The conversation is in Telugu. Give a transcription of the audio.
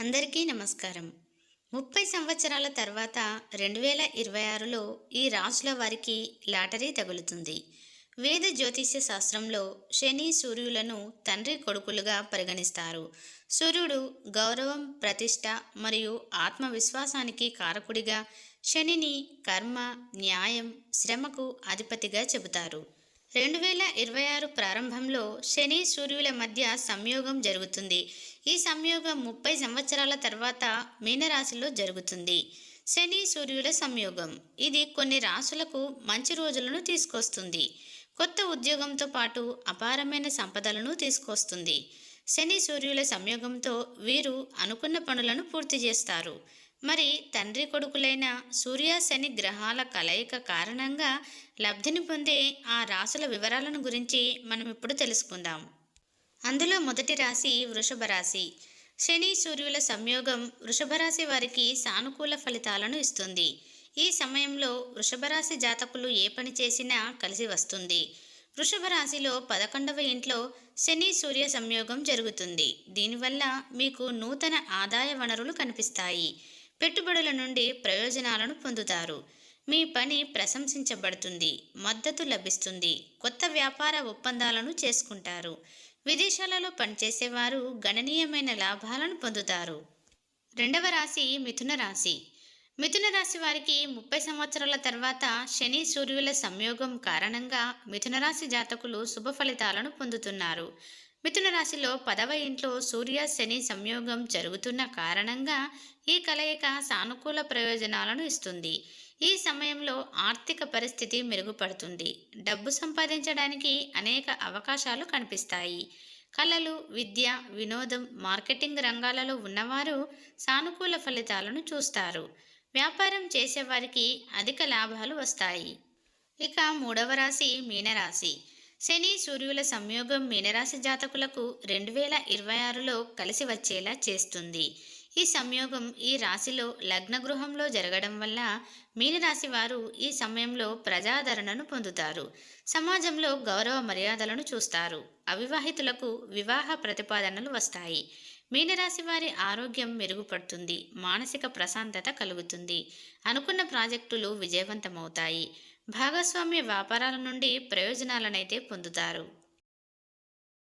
అందరికీ నమస్కారం. ముప్పై సంవత్సరాల తర్వాత రెండు వేల ఇరవై ఆరులో ఈ రాసుల వారికి లాటరీ తగులుతుంది. వేద జ్యోతిష్య శాస్త్రంలో శని సూర్యులను తండ్రి కొడుకులుగా పరిగణిస్తారు. సూర్యుడు గౌరవం ప్రతిష్ట మరియు ఆత్మవిశ్వాసానికి కారకుడిగా శనిని కర్మ న్యాయం శ్రమకు అధిపతిగా చెబుతారు. రెండు వేల ఇరవై ఆరు ప్రారంభంలో శని సూర్యుల మధ్య సంయోగం జరుగుతుంది. ఈ సంయోగం ముప్పై సంవత్సరాల తర్వాత మీనరాశిలో జరుగుతుంది. శని సూర్యుల సంయోగం. ఇది కొన్ని రాశులకు మంచి రోజులను తీసుకొస్తుంది. కొత్త ఉద్యోగంతో పాటు అపారమైన సంపదలను తీసుకొస్తుంది. శని సూర్యుల సంయోగంతో వీరు అనుకున్న పనులను పూర్తి చేస్తారు. మరి తండ్రి కొడుకులైన సూర్య శని గ్రహాల కలయిక కారణంగా లబ్ధిని పొందే ఆ రాసుల వివరాలను గురించి మనం ఇప్పుడు తెలుసుకుందాం. అందులో మొదటి రాశి వృషభ రాశి. శని సూర్యుల సంయోగం వృషభ రాశి వారికి సానుకూల ఫలితాలను ఇస్తుంది. ఈ సమయంలో వృషభ రాశి జాతకులు ఏ పని చేసినా కలిసి వస్తుంది. వృషభ రాశిలో పదకొండవ ఇంట్లో శని సూర్య సంయోగం జరుగుతుంది. దీనివల్ల మీకు నూతన ఆదాయ వనరులు కనిపిస్తాయి. పెట్టుబడుల నుండి ప్రయోజనాలను పొందుతారు. మీ పని ప్రశంసించబడుతుంది మద్దతు లభిస్తుంది కొత్త వ్యాపార ఒప్పందాలను చేసుకుంటారు. విదేశాలలో పనిచేసేవారు గణనీయమైన లాభాలను పొందుతారు. రెండవ రాశి మిథున రాశి. మిథున రాశి వారికి ముప్పై సంవత్సరాల తర్వాత శని సూర్యుల సంయోగం కారణంగా మిథున రాశి జాతకులు శుభ ఫలితాలను పొందుతున్నారు. మిథున రాశిలో పదవ ఇంట్లో సూర్య శని సంయోగం జరుగుతున్న కారణంగా ఈ కలయిక సానుకూల ప్రయోజనాలను ఇస్తుంది. ఈ సమయంలో ఆర్థిక పరిస్థితి మెరుగుపడుతుంది. డబ్బు సంపాదించడానికి అనేక అవకాశాలు కనిపిస్తాయి. కళలు విద్య వినోదం మార్కెటింగ్ రంగాలలో ఉన్నవారు సానుకూల ఫలితాలను చూస్తారు. వ్యాపారం చేసేవారికి అధిక లాభాలు వస్తాయి. ఇక మూడవ రాశి మీనరాశి. శని సూర్యుల సంయోగం మీనరాశి జాతకులకు రెండు వేల ఇరవై ఆరులో కలిసి వచ్చేలా చేస్తుంది. ఈ సంయోగం ఈ రాశిలో లగ్న గృహంలో జరగడం వల్ల మీనరాశి వారు ఈ సమయంలో ప్రజాదరణను పొందుతారు. సమాజంలో గౌరవ మర్యాదలను చూస్తారు. అవివాహితులకు వివాహ ప్రతిపాదనలు వస్తాయి. మీనరాశి వారి ఆరోగ్యం మెరుగుపడుతుంది. మానసిక ప్రశాంతత కలుగుతుంది. అనుకున్న ప్రాజెక్టులు విజయవంతమవుతాయి. భాగస్వామ్య వ్యాపారాల నుండి ప్రయోజనాలనైతే పొందుతారు.